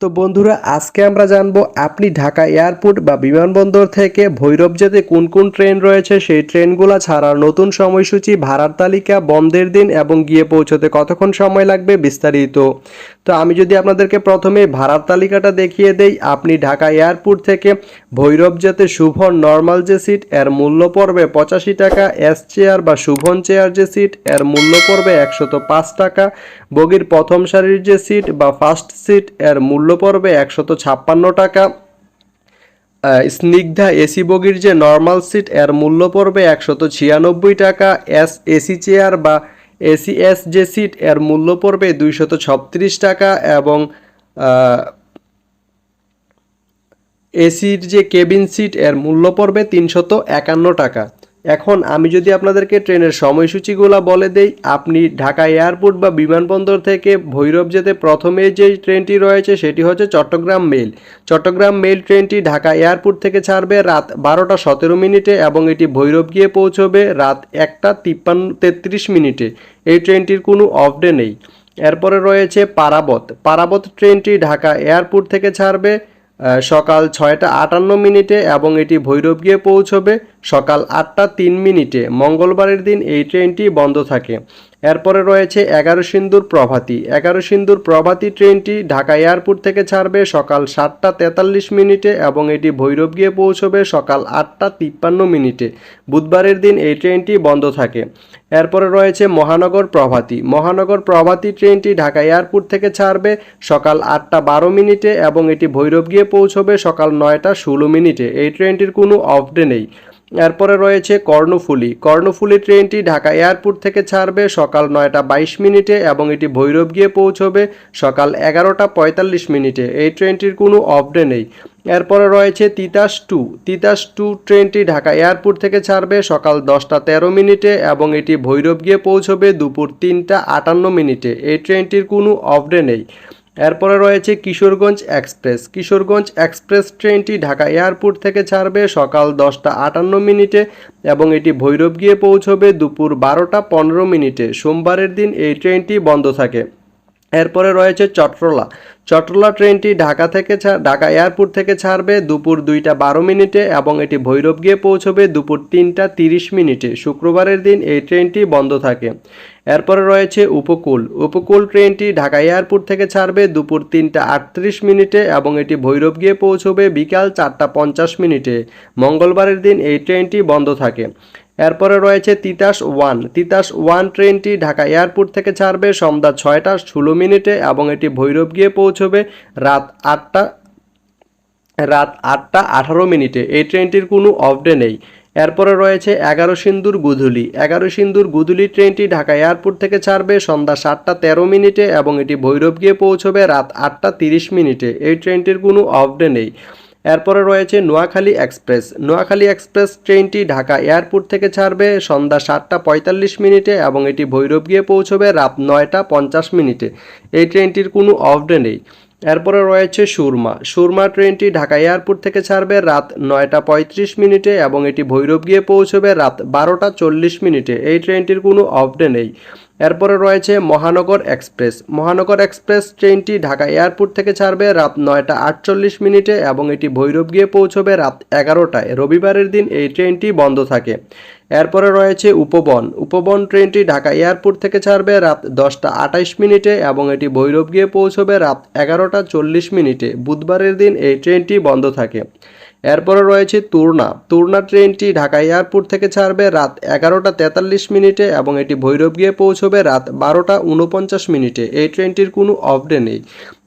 তো বন্ধুরা, আজকে আমরা জানব আপনি ঢাকা এয়ারপোর্ট বা বিমানবন্দর থেকে ভৈরব যেতে কোন কোন ট্রেন রয়েছে? সেই ট্রেনগুলো ছাড়ার নতুন সময়সূচি, ভাড়ার তালিকা, বন্ধের দিন এবং গিয়ে পৌঁছতে কতক্ষণ সময় লাগবে বিস্তারিত। তো আমি যদি আপনাদেরকে প্রথমে ভাড়ার তালিকাটা দেখিয়ে দেই, আপনি ঢাকা এয়ারপোর্ট থেকে ভৈরব যেতে শুভন নর্মাল যে সিট, এর মূল্য পড়বে পঁচাশি টাকা, এস চেয়ার বা শুভন চেয়ার যে সিট, এর মূল্য পড়বে একশত পাঁচ টাকা, বগির প্রথম সারির যে সিট বা ফার্স্ট সিট, এর মূল্য পড়বে একশত ছাপ্পান্ন টাকা। স্নিগ্ধা এসি বগির যে নর্মাল সিট, এর মূল্য পড়বে একশত ছিয়ানব্বই টাকা, এস এসি চেয়ার বা এসি এস যে সিট এর মূল্য পড়বে দুইশত ছত্রিশ টাকা এবং এসির যে কেবিন সিট এর মূল্য পড়বে তিনশত একান্ন টাকা। এখন আমি যদি আপনাদেরকে ট্রেনের সময়সূচিগুলো বলে দেই, আপনি ঢাকা এয়ারপোর্ট বা বিমানবন্দর থেকে ভৈরব যেতে প্রথমে যে ট্রেনটি রয়েছে সেটি হচ্ছে চট্টগ্রাম মেল। চট্টগ্রাম মেল ট্রেনটি ঢাকা এয়ারপোর্ট থেকে ছাড়বে রাত বারোটা সতেরো মিনিটে এবং এটি ভৈরব গিয়ে পৌঁছবে রাত একটা তিপ্পান্ন তেত্রিশ মিনিটে। এই ট্রেনটির কোনো অফ ডে নেই। এরপরে রয়েছে পারাবত। পারাবত ট্রেনটি ঢাকা এয়ারপোর্ট থেকে ছাড়বে সকাল ছয়টা আটান্ন মিনিটে এবং এটি ভৈরব গিয়ে পৌঁছবে সকাল আটটা তিন মিনিটে মঙ্গলবারের দিন এই ট্রেনটি বন্ধ থাকে। এরপরে রয়েছে এগারো সিন্দুর প্রভাতী। এগারো সিন্দুর প্রভাতী ট্রেনটি ঢাকা এয়ারপোর্ট থেকে ছাড়বে সকাল সাতটা তেতাল্লিশ মিনিটে এবং এটি ভৈরব গিয়ে পৌঁছবে সকাল আটটা তিপ্পান্ন মিনিটে। বুধবারের দিন এই ট্রেনটি বন্ধ থাকে। এরপরে রয়েছে মহানগর প্রভাতী। মহানগর প্রভাতী ট্রেনটি ঢাকা এয়ারপোর্ট থেকে ছাড়বে সকাল আটটা বারো মিনিটে এবং এটি ভৈরব গিয়ে পৌঁছবে সকাল নয়টা ষোলো মিনিটে। এই ট্রেনটির কোনো অফ ডে নেই। এরপরে রয়েছে কর্ণফুলী। কর্ণফুলী ট্রেনটি ঢাকা এয়ারপোর্ট থেকে ছাড়বে, সকাল নয়টা বাইশ মিনিটে এবং এটি ভৈরব গিয়ে পৌঁছবে সকাল এগারোটা পঁয়তাল্লিশ মিনিটে। এই ট্রেনটির কোনো অফ ডে নেই। এরপরে রয়েছে তিতাস টু। তিতাস টু ট্রেনটি ঢাকা এয়ারপোর্ট থেকে ছাড়বে সকাল দশটা তেরো মিনিটে এবং এটি ভৈরব গিয়ে পৌঁছবে দুপুর তিনটা আটান্ন মিনিটে। এই ট্রেনটির কোনো অফ ডে নেই। এরপরে রয়েছে কিশোরগঞ্জ এক্সপ্রেস। কিশোরগঞ্জ এক্সপ্রেস ট্রেনটি ঢাকা এয়ারপোর্ট থেকে ছাড়বে সকাল দশটা আটান্ন মিনিটে এবং এটি ভৈরব গিয়ে পৌঁছবে দুপুর বারোটা পনেরো মিনিটে। সোমবারের দিন এই ট্রেনটি বন্ধ থাকে। এরপরে রয়েছে চট্রলা। চট্রলা ট্রেনটি ঢাকা থেকে ঢাকা এয়ারপোর্ট থেকে ছাড়বে দুপুর দুইটা বারো মিনিটে এবং এটি ভৈরব গিয়ে পৌঁছবে দুপুর তিনটা তিরিশ মিনিটে। শুক্রবারের দিন এই ট্রেনটি বন্ধ থাকে। এরপরে রয়েছে উপকূল। উপকূল ট্রেনটি ঢাকা এয়ারপোর্ট থেকে ছাড়বে দুপুর তিনটা আটত্রিশ মিনিটে এবং এটি ভৈরব গিয়ে পৌঁছবে বিকাল চারটা পঞ্চাশ মিনিটে। মঙ্গলবারের দিন এই ট্রেনটি বন্ধ থাকে। এরপরে রয়েছে তিতাস ওয়ান। তিতাস ওয়ান ট্রেনটি ঢাকা এয়ারপোর্ট থেকে ছাড়বে, সন্ধ্যা ছয়টা ষোলো মিনিটে এবং এটি ভৈরব গিয়ে পৌঁছবে রাত আটটা রাত আটটা আঠারো মিনিটে। এই ট্রেনটির কোনো অফ ডে নেই। এরপরে রয়েছে এগারো সিন্দুর গুধুলি। এগারো সিন্দুর গুধুলি ট্রেনটি ঢাকা এয়ারপোর্ট থেকে ছাড়বে, সন্ধ্যা সাতটা তেরো মিনিটে এবং এটি ভৈরব গিয়ে পৌঁছবে রাত আটটা তিরিশ মিনিটে। এই ট্রেনটির কোনো অফ ডে নেই। এরপরে রয়েছে নোয়াখালী এক্সপ্রেস। নোয়াখালী এক্সপ্রেস ট্রেনটি ঢাকা এয়ারপোর্ট থেকে ছাড়বে সন্ধ্যা সাতটা পঁয়তাল্লিশ মিনিটে এবং এটি ভৈরব গিয়ে পৌঁছবে রাত নয়টা পঞ্চাশ মিনিটে। এই ট্রেনটির কোনো অফ ডে নেই। এরপরে রয়েছে সুরমা। সুরমা ট্রেনটি ঢাকা এয়ারপোর্ট থেকে ছাড়বে রাত নয়টা পঁয়ত্রিশ মিনিটে এবং এটি ভৈরব গিয়ে পৌঁছবে রাত বারোটা চল্লিশ মিনিটে। এই ট্রেনটির কোনো অফ ডে নেই। এরপরে রয়েছে মহানগর এক্সপ্রেস। মহানগর এক্সপ্রেস ট্রেনটি ঢাকা এয়ারপোর্ট থেকে ছাড়বে রাত নয়টা আটচল্লিশ মিনিটে এবং এটি ভৈরব গিয়ে পৌঁছবে রাত এগারোটায়। রবিবারের দিন এই ট্রেনটি বন্ধ থাকে। এরপরে রয়েছে উপবন। উপবন ট্রেনটি ঢাকা এয়ারপোর্ট থেকে ছাড়বে রাত দশটা আঠাইশ মিনিটে এবং এটি ভৈরব গিয়ে পৌঁছবে রাত এগারোটা চল্লিশ মিনিটে। বুধবারের দিন এই ট্রেনটি বন্ধ থাকে। এরপরে রয়েছে তুর্না। তুর্না ট্রেনটি ঢাকা এয়ারপোর্ট থেকে ছাড়বে রাত এগারোটা তেতাল্লিশ মিনিটে এবং এটি ভৈরব গিয়ে পৌঁছবে রাত বারোটা উনপঞ্চাশ মিনিটে। এই ট্রেনটির কোনো অফডে নেই।